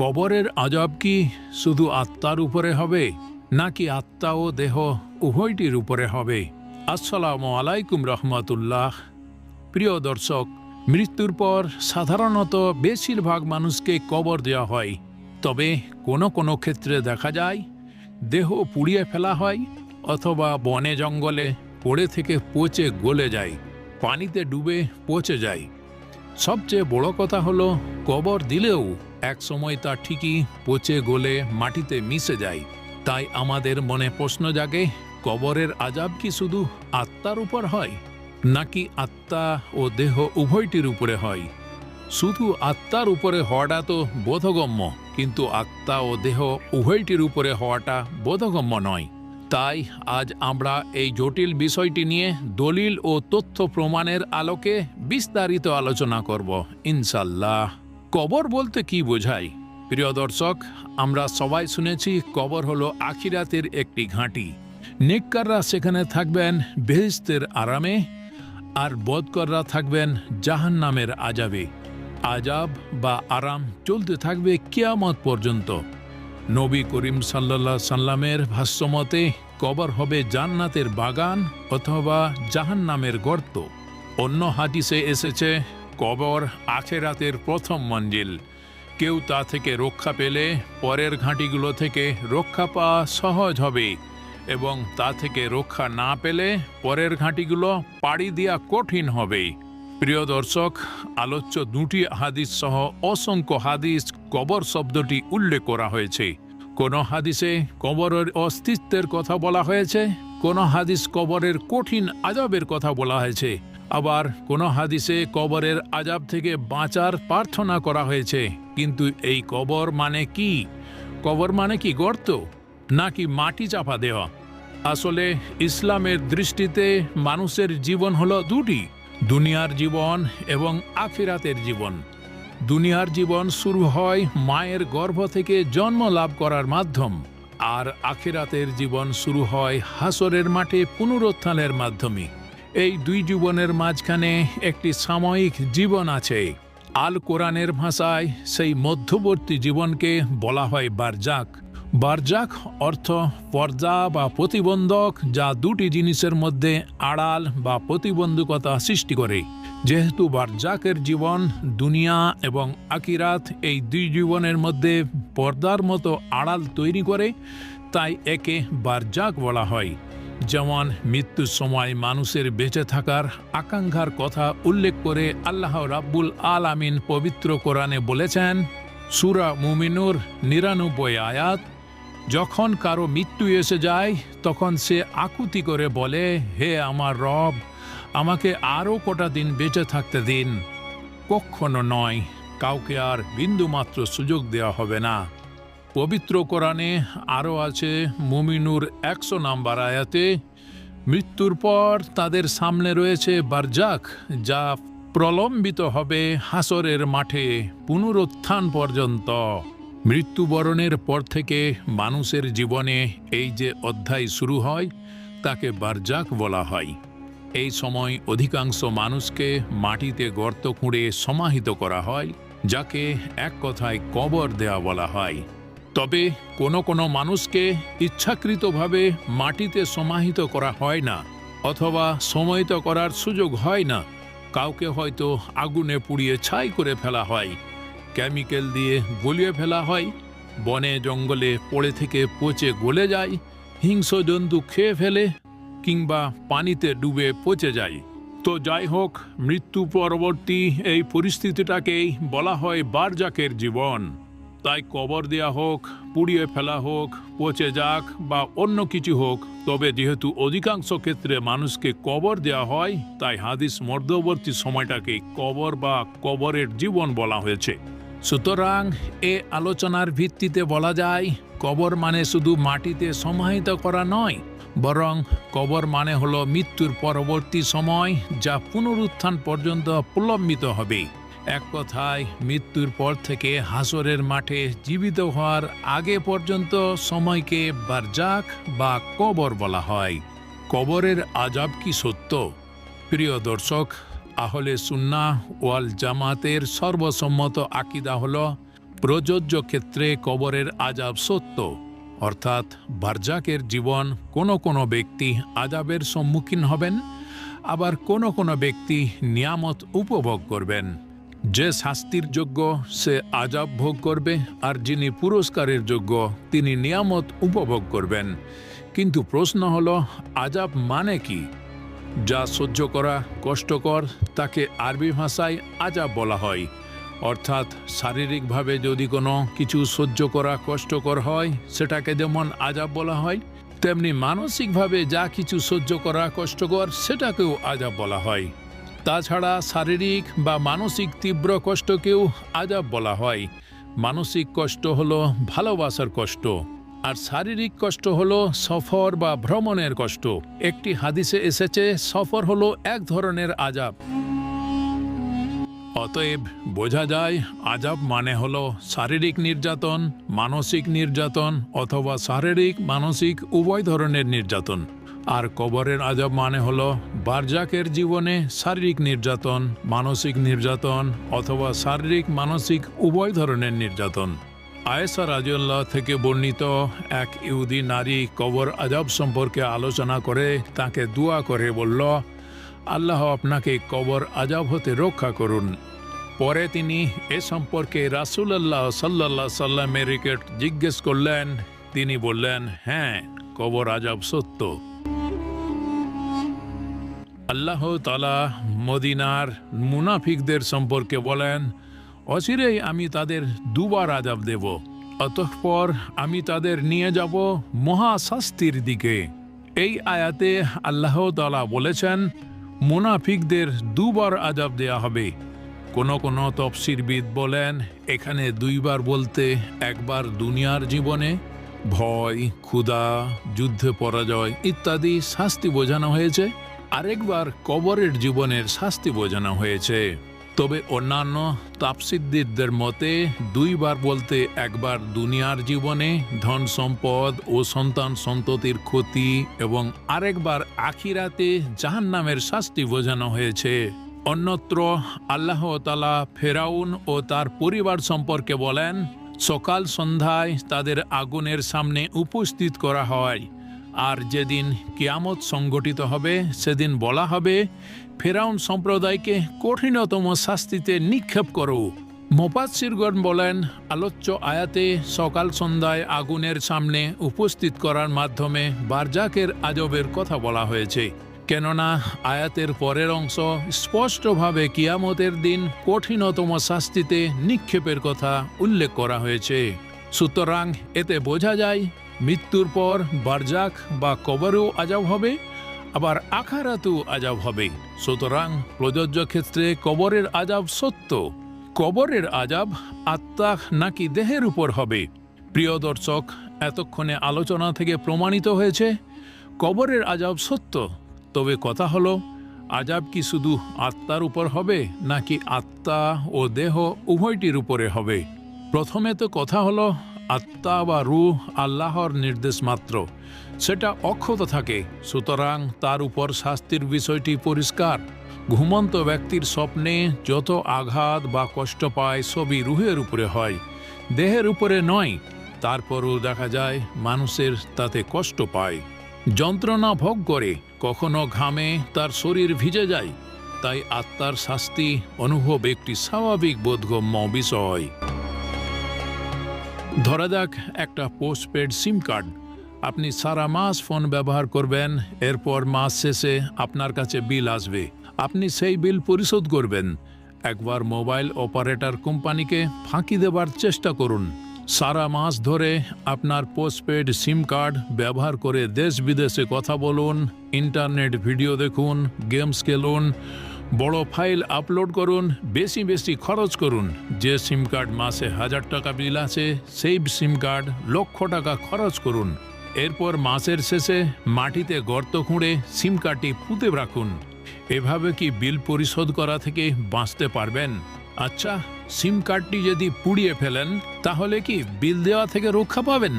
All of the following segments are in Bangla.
কবরের আজব কি শুধু আত্মার উপরে হবে, নাকি আত্মা ও দেহ উভয়টির উপরে হবে? আসসালামু আলাইকুম রহমতুল্লাহ। প্রিয় দর্শক, মৃত্যুর পর সাধারণত বেশিরভাগ মানুষকে কবর দেওয়া হয়। তবে কোনো কোনো ক্ষেত্রে দেখা যায়, দেহ পুড়িয়ে ফেলা হয় অথবা বনে জঙ্গলে পড়ে থেকে পচে গলে যায়, পানিতে ডুবে পচে যায়। সবচেয়ে বড় কথা হলো কবর দিলেও এক সময় তা ঠিকই পচে গলে মাটিতে মিশে যায়। তাই আমাদের মনে প্রশ্ন জাগে কবরের আজাব কি শুধু আত্মার উপর হয়, নাকি আত্মা ও দেহ উভয়টির উপরে হয়? শুধু আত্মার উপরে হওয়াটা তো বোধগম্য, কিন্তু আত্মা ও দেহ উভয়টির উপরে হওয়াটা বোধগম্য নয়। তাই আজ আমরা এই জটিল বিষয়টি নিয়ে দলিল ও তথ্য প্রমাণের আলোকে বিস্তারিত আলোচনা করব ইনশাল্লাহ কবর বলতে কি বোঝায়? প্রিয় দর্শক, আমরা সবাই শুনেছি কবর হলো আখিরাতের একটি ঘাঁটি। নেককাররা সেখানে থাকবেন বেহেস্তের আরামে, আর বদকররা থাকবেন জাহান্নামের আজাবে আজাব বা আরাম চলতে থাকবে কিয়ামত পর্যন্ত। নবী করিম সাল্লাল্লাহ সাল্লামের ভাষ্যমতে, কবর হবে জান্নাতের বাগান অথবা জাহান্নামের গর্ত। অন্য হাদিসে এসেছে, কবর আখেরাতের প্রথম মঞ্জিল। কেউ তা থেকে রক্ষা পেলে পরের ঘাঁটিগুলো থেকে রক্ষা পাওয়া সহজ হবে এবং তা থেকে রক্ষা না পেলে পরের ঘাঁটিগুলো পাড়ি দেওয়া কঠিন হবে। প্রিয় দর্শক, আলোচ্য দুটি হাদিস সহ অসংখ্য হাদিস কবর শব্দটি উল্লেখ করা হয়েছে। কোন হাদিসে কবরের অস্তিত্বের কথা বলা হয়েছে, কোন হাদিস কবরের কঠিন আজাবের কথা বলা হয়েছে, আবার কোন হাদিসে কবরের আজাব থেকে বাঁচার প্রার্থনা করা হয়েছে। কিন্তু এই কবর মানে কি? কবর মানে কি গর্ত, নাকি মাটি চাপা দেওয়া আসলে ইসলামের দৃষ্টিতে মানুষের জীবন হলো দুটি। দুনিয়ার জীবন এবং আফিরাতের জীবন। দুনিয়ার জীবন শুরু হয় মায়ের গর্ভ থেকে জন্ম লাভ করার মাধ্যম, আর আখিরাতের জীবন শুরু হয় হাসরের মাঠে পুনরুত্থানের মাধ্যমে। এই দুই জীবনের মাঝখানে একটি সাময়িক জীবন আছে। আল কোরআনের ভাষায় সেই মধ্যবর্তী জীবনকে বলা হয় বারজাক। বারজাক অর্থ পর্দা বা প্রতিবন্ধক যা দুটি জিনিসের মধ্যে আড়াল বা প্রতিবন্ধকতা সৃষ্টি করে। যেহেতু বারজাকের জীবন, দুনিয়া এবং আকিরাত এই দুই জীবনের মধ্যে পর্দার মতো আড়াল তৈরি করে, তাই একে বারজাক বলা হয়। যেমন মৃত্যুর সময় মানুষের বেঁচে থাকার আকাঙ্ক্ষার কথা উল্লেখ করে আল্লাহ রাব্বুল আলামিন পবিত্র কোরআনে বলেছেন, সুরা মুমিনুর নিরানব্বই আয়াত যখন কারও মৃত্যু এসে যায়, তখন সে আকুতি করে বলে, হে আমার রব, আমাকে আরও কটা দিন বেঁচে থাকতে দিন। কখনো নয়, কাউকে আর বিন্দুমাত্র সুযোগ দেওয়া হবে না। পবিত্র কোরআনে আরও আছে, মুমিনুর একশো নাম্বার আয়াতে, মৃত্যুর পর তাদের সামনে রয়েছে বারজাক, যা প্রলম্বিত হবে হাসরের মাঠে পুনরুত্থান পর্যন্ত। মৃত্যুবরণের পর থেকে মানুষের জীবনে এই যে অধ্যায় শুরু হয়, তাকে বারজাক বলা হয়। এই সময় অধিকাংশ মানুষকে মাটিতে গর্ত খুঁড়ে সমাহিত করা হয়, যাকে এক কথায় কবর দেয়া বলা হয়। তবে কোনো কোনো মানুষকে ইচ্ছাকৃতভাবে মাটিতে সমাহিত করা হয় না, অথবা সমাহিত করার সুযোগ হয় না। কাউকে হয়তো আগুনে পুড়িয়ে ছাই করে ফেলা হয়। কেমিক্যাল দিয়ে গলিয়ে ফেলা হয়। বনে জঙ্গলে পড়ে থেকে পচে গলে যায়, হিংস্র জন্তু খেয়ে ফেলে কিংবা পানিতে ডুবে পচে যায়। তো যাই হোক, মৃত্যু পরবর্তী এই পরিস্থিতিটাকেই বলা হয় বারজাকের জীবন। তাই কবর দেয়া হোক, পুড়িয়ে ফেলা হোক, পচে যাক বা অন্য কিছু হোক, তবে যেহেতু অধিকাংশ ক্ষেত্রে মানুষকে কবর দেয়া হয়, তাই হাদিস মধ্যবর্তী সময়টাকে কবর বা কবরের জীবন বলা হয়েছে। সুতরাং এ আলোচনার ভিত্তিতে বলা যায়, কবর মানে শুধু মাটিতে সমাহিত করা নয়, বরং কবর মানে হল মৃত্যুর পরবর্তী সময় যা পুনরুত্থান পর্যন্ত প্রলম্বিত হবে। এক কথায়, মৃত্যুর পর থেকে হাসরের মাঠে জীবিত হওয়ার আগে পর্যন্ত সময়কে বারজাক বা কবর বলা হয়। কবরের আজাব কি সত্য? প্রিয় দর্শক আহলে সুন্না ওয়াল জামাতের সর্বসম্মত আকিদা হল প্রযোজ্য ক্ষেত্রে কবরের আজাব সত্য। অর্থাৎ বারজাকের জীবন কোনো কোনো ব্যক্তি আজাবের সম্মুখীন হবেন, আবার কোনো কোনো ব্যক্তি নিয়ামত উপভোগ করবেন। যে শাস্তির যোগ্য সে আজাব ভোগ করবে, আর যিনি পুরস্কারের যোগ্য তিনি নিয়ামত উপভোগ করবেন। কিন্তু প্রশ্ন হল আজাব মানে কি? যা সহ্য করা কষ্টকর, তাকে আরবি ভাষায় আজাব বলা হয়। অর্থাৎ শারীরিকভাবে যদি কোনো কিছু সহ্য করা কষ্টকর হয়, সেটাকে যেমন আজাব বলা হয়, তেমনি মানসিকভাবে যা কিছু সহ্য করা কষ্টকর, সেটাকেও আজাব বলা হয়। তাছাড়া শারীরিক বা মানসিক তীব্র কষ্টকেও আজাব বলা হয়। মানসিক কষ্ট হলো ভালোবাসার কষ্ট। আর শারীরিক কষ্ট হলো সফর বা ভ্রমণের কষ্ট। একটি হাদিসে এসেছে, সফর হলো এক ধরনের আজাব অতএব বোঝা যায় আজাব মানে হলো শারীরিক নির্যাতন, মানসিক নির্যাতন অথবা শারীরিক, মানসিক, উভয় ধরনের নির্যাতন। আর কবরের আজাব মানে হলো বারজাকের জীবনে শারীরিক নির্যাতন, মানসিক নির্যাতন অথবা শারীরিক, মানসিক, উভয় ধরনের নির্যাতন। আয়েসা রাজুল্লাহ থেকে বর্ণিত এক ইহুদি নারী কবর আজাব সম্পর্কে আলোচনা করে তাকে দোয়া করে বলল, আল্লাহ আপনাকে কবর আজাব হতে রক্ষা করুন। পরে তিনি এ সম্পর্কে রাসুলাল্লাহ সাল্লাহ সাল্লামের রিকেট জিজ্ঞেস করলেন। তিনি বললেন হ্যাঁ কবর আজাব সত্য। আল্লাহ তালা মদিনার মুনাফিকদের সম্পর্কে বলেন অচিরেই আমি তাদের দুবার আজাব দেব, অতঃপর আমি তাদের নিয়ে যাব মহাশাস্তির দিকে। এই আয়াতে আল্লাহ তালা বলেছেন, মুনাফিকদের দুবার আজাব দেয়া হবে। কোনো কোনো তফসিরবিদ বলেন, এখানে দুইবার বলতে একবার দুনিয়ার জীবনে ভয়, ক্ষুধা, যুদ্ধে পরাজয় ইত্যাদি শাস্তি বোঝানো হয়েছে, আরেকবার কবরের জীবনের শাস্তি বোঝানো হয়েছে। তবে অন্যান্য তাপসিদ্দিকদের মতে, দুইবার বলতে একবার দুনিয়ার জীবনে ধন সম্পদ ও সন্তান সন্ততির ক্ষতি এবং আরেকবার আখিরাতে জাহান্নামের শাস্তি বোঝানো হয়েছে। অন্যত্র আল্লাহ তালা ফেরাউন ও তার পরিবার সম্পর্কে বলেন, সকাল সন্ধ্যায় তাদের আগুনের সামনে উপস্থিত করা হয়। আর যেদিন কিয়ামত সংগঠিত হবে, সেদিন বলা হবে, ফেরাউন সম্প্রদায়কে কঠিনতম শাস্তিতে নিক্ষেপ করো। মোপাসিরগণ বলেন, আলোচ্য আয়াতে সকাল সন্ধ্যায় আগুনের সামনে উপস্থিত করার মাধ্যমে বারজাকের আজবের কথা বলা হয়েছে। কেননা আয়াতের পরের অংশ স্পষ্টভাবে কিয়ামতের দিন কঠিনতম শাস্তিতে নিক্ষেপের কথা উল্লেখ করা হয়েছে। সুতরাং এতে বোঝা যায় মৃত্যুর পর বারজাক বা কবরেও আজাব হবে, আবার আখারাতেও আজাব হবে। সুতরাং প্রযোজ্য ক্ষেত্রে কবরের আজাব সত্য। কবরের আজাব আত্মা নাকি দেহের উপর হবে? প্রিয় দর্শক, এতক্ষণে আলোচনা থেকে প্রমাণিত হয়েছে, কবরের আজাব সত্য। তবে কথা হলো, আজাব কি শুধু আত্মার উপর হবে, নাকি আত্মা ও দেহ উভয়টির উপরে হবে? প্রথমে তো কথা হলো আত্মা বা রূহ আল্লাহর নির্দেশ মাত্র। সেটা অক্ষত থাকে। সুতরাং তার উপর শাস্তির বিষয়টি পরিষ্কার। ঘুমন্ত ব্যক্তির স্বপ্নে যত আঘাত বা কষ্ট পায় সবই রুহের উপরে হয়। দেহের উপরে নয়। তারপরও দেখা যায় মানুষের তাতে কষ্ট পায়। যন্ত্রণা ভোগ করে। কখনো ঘামে তার শরীর ভিজে যায়। তাই আত্মার শাস্তি অনুভব একটি স্বাভাবিক বোধগম্য বিষয়। ধরা যাক একটা পোস্টপেড সিম কার্ড আপনি সারা মাস ফোন ব্যবহার করবেন, এরপর মাস শেষে আপনার কাছে বিল আসবে। আপনি সেই বিল পরিশোধ করবেন। একবার মোবাইল অপারেটর কোম্পানিকে ফাঁকি দেবার চেষ্টা করুন। সারা মাস ধরে আপনার পোস্টপেড সিম কার্ড ব্যবহার করে দেশ বিদেশে কথা বলুন ইন্টারনেট ভিডিও দেখুন গেমস খেলুন বড় ফাইল আপলোড করুন, বেশি বেশি খরচ করুন। যে সিম কার্ড মাসে হাজার টাকা বিল আছে, সেই সিম কার্ড লক্ষ টাকা খরচ করুন। এরপর মাসের শেষে মাটিতে গর্ত খুঁড়ে সিম কার্ডটি পুঁতে রাখুন। এভাবে কি বিল পরিশোধ করা থেকে বাঁচতে পারবেন? আচ্ছা সিম কার্ডটি যদি পুড়িয়ে ফেলেন, তাহলে কি বিল দেওয়া থেকে রক্ষা পাবেন?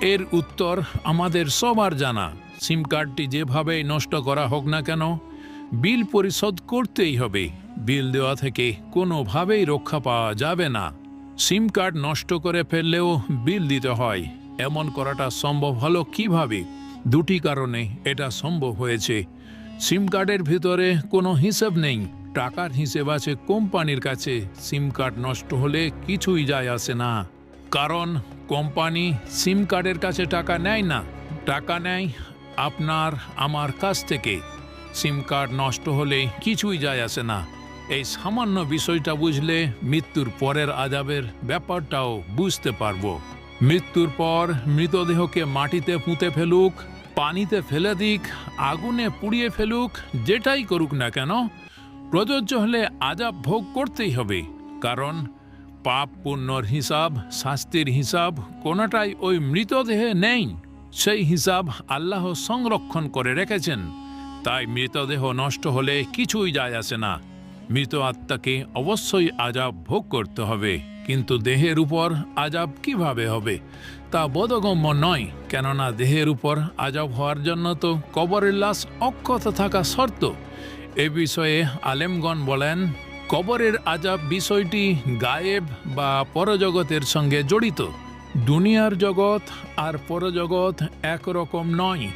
এর উত্তর আমাদের সবার জানা। সিম কার্ডটি যেভাবেই নষ্ট করা হোক না কেন বিল পরিশোধ করতেই হবে। বিল দেওয়া থেকে কোনোভাবেই রক্ষা পাওয়া যাবে না। সিম কার্ড নষ্ট করে ফেললেও বিল দিতে হয়। এমন করাটা সম্ভব হলো কীভাবে? দুটি কারণে এটা সম্ভব হয়েছে। সিম কার্ডের ভিতরে কোনো হিসেব নেই। টাকার হিসেব আছে কোম্পানির কাছে। সিম কার্ড নষ্ট হলে কিছুই যায় আসে না। কারণ কোম্পানি সিম কার্ডের কাছে টাকা নেয় না। টাকা নেয় আপনার, আমার কাছ থেকে। সিম কার্ড নষ্ট হলে কিছুই যায় আসে না। এই সামান্য বিষয়টা বুঝলে মৃত্যুর পরের আজাবের ব্যাপারটাও বুঝতে পারব। মৃত্যুর পর মৃতদেহকে মাটিতে পুঁতে ফেলুক, পানিতে ফেলে দিক, আগুনে পুড়িয়ে ফেলুক, যেটাই করুক না কেন, প্রযোজ্য হলে আজাব ভোগ করতেই হবে। কারণ পাপ পুণ্যর হিসাব, শাস্তির হিসাব কোনোটাই ওই মৃতদেহে নেই। সেই হিসাব আল্লাহ সংরক্ষণ করে রেখেছেন। তাই মৃতদেহ নষ্ট হলে কিছুই যায় আসে না। মৃত আত্মাকে অবশ্যই আজাব ভোগ করতে হবে, কিন্তু দেহের উপর আজাব কীভাবে হবে? তা বোধগম্য নয়, কেননা দেহের উপর আজাব হওয়ার জন্য তো কবরের লাশ অক্ষত থাকা শর্ত। এ বিষয়ে আলেমগণ বলেন, কবরের আজাব বিষয়টি গায়েব বা পরজগতের সঙ্গে জড়িত। দুনিয়ার জগৎ আর পরজগৎ একরকম নয়।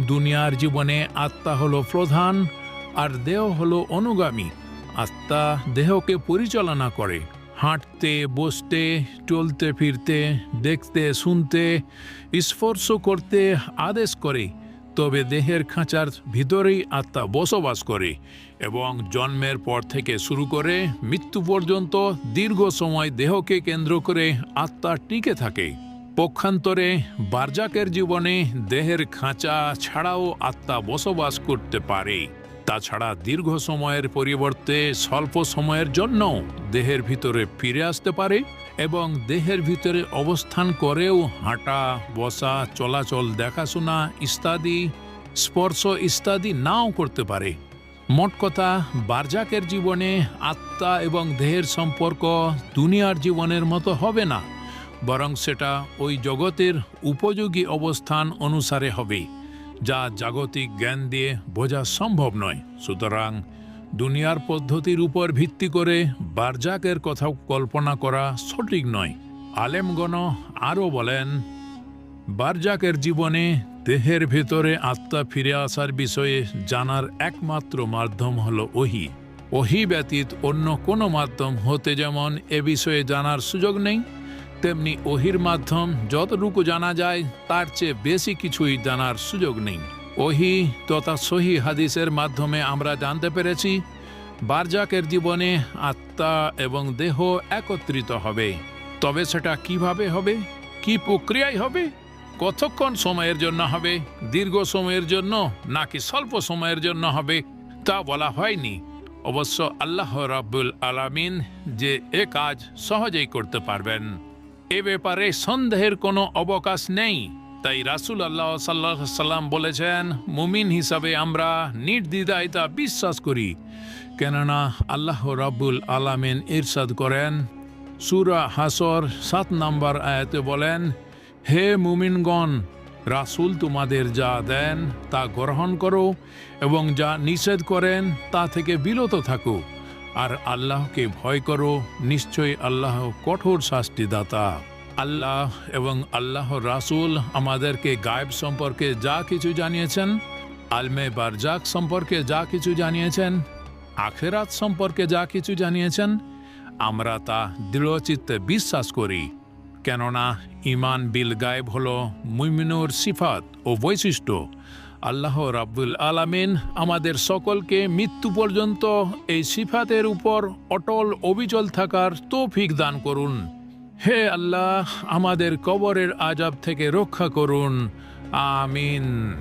দুনিয়ার জীবনে আত্মা হলো প্রধান আর দেহ হলো অনুগামী। আত্মা দেহকে পরিচালনা করে। হাঁটতে, বসতে, চলতে, ফিরতে, দেখতে, শুনতে, স্পর্শ করতে আদেশ করে। তবে দেহের খাঁচার ভিতরেই আত্মা বসবাস করে এবং জন্মের পর থেকে শুরু করে মৃত্যু পর্যন্ত দীর্ঘ সময় দেহকে কেন্দ্র করে আত্মা টিকে থাকে। পক্ষান্তরে বারজাকের জীবনে দেহের খাঁচা ছাড়াও আত্মা বসবাস করতে পারে। তাছাড়া দীর্ঘ সময়ের পরিবর্তে স্বল্প সময়ের জন্য দেহের ভিতরে ফিরে আসতে পারে এবং দেহের ভিতরে অবস্থান করেও হাঁটা, বসা, চলাচল, দেখাশোনা ইত্যাদি, স্পর্শ ইত্যাদি নাও করতে পারে। মোট কথা, বারজাকের জীবনে আত্মা এবং দেহের সম্পর্ক দুনিয়ার জীবনের মতো হবে না। বরং সেটা ওই জগতের উপযোগী অবস্থান অনুসারে হবে, যা জাগতিক জ্ঞান দিয়ে বোঝা সম্ভব নয়। সুতরাং দুনিয়ার পদ্ধতির উপর ভিত্তি করে বারজাকের কথা কল্পনা করা সঠিক নয়। আলেমগণ আরও বলেন, বারজাকের জীবনে দেহের ভেতরে আত্মা ফিরে আসার বিষয়ে জানার একমাত্র মাধ্যম হল ওহি। ওহি ব্যতীত অন্য কোনো মাধ্যম হতে যেমন এ বিষয়ে জানার সুযোগ নেই তেমনি ওহির মাধ্যম যতটুকু জানা যায়, তার চেয়ে বেশি কিছুই জানার সুযোগ নেই। ওহি তথা সহি হাদিসের মাধ্যমে আমরা জানতে পেরেছি, বারজাকের জীবনে আত্মা এবং দেহ একত্রিত হবে। তবে সেটা কীভাবে হবে? কি প্রক্রিয়ায় হবে? কতক্ষণ সময়ের জন্য হবে? দীর্ঘ সময়ের জন্য নাকি স্বল্প সময়ের জন্য হবে? তা বলা হয়নি। অবশ্য আল্লাহ রাব্বুল আলামিন যে এ কাজ সহজেই করতে পারবেন। এ ব্যাপারে সন্দেহের কোনো অবকাশ নেই। তাই রাসুল আল্লাহ সাল্লাহ সাল্লাম বলেছেন, মুমিন হিসাবে আমরা নির্দ্বিধায় তা বিশ্বাস করি। কেননা আল্লাহ রাব্বুল আলামিন ইরশাদ করেন, সুরা হাসর সাত নম্বর আয়াতে বলেন, হে মুমিনগণ, রাসূল তোমাদের যা দেন তা গ্রহণ করো এবং যা নিষেধ করেন তা থেকে বিরত থাকো। আর আল্লাহকে ভয় করো নিশ্চয়ই আল্লাহ কঠোর শাস্তিদাতা। আল্লাহ এবং আল্লাহ রাসূল আমাদেরকে গায়েব সম্পর্কে যা কিছু জানিয়েছেন, আলমে বারজাক সম্পর্কে যা কিছু জানিয়েছেন, আখেরাত সম্পর্কে যা কিছু জানিয়েছেন, আমরা তা দৃঢ়চিত্তে বিশ্বাস করি। কেননা ইমান বিল গায়েব হল মুমিনুর সিফাত ও বৈশিষ্ট্য। আল্লাহ রাব্বুল আলামিন আমাদের সকলকে মৃত্যু পর্যন্ত এই সিফাতের উপর অটল অবিচল থাকার তৌফিক দান করুন। হে আল্লাহ, আমাদের কবরের আজাব থেকে রক্ষা করুন। আমিন।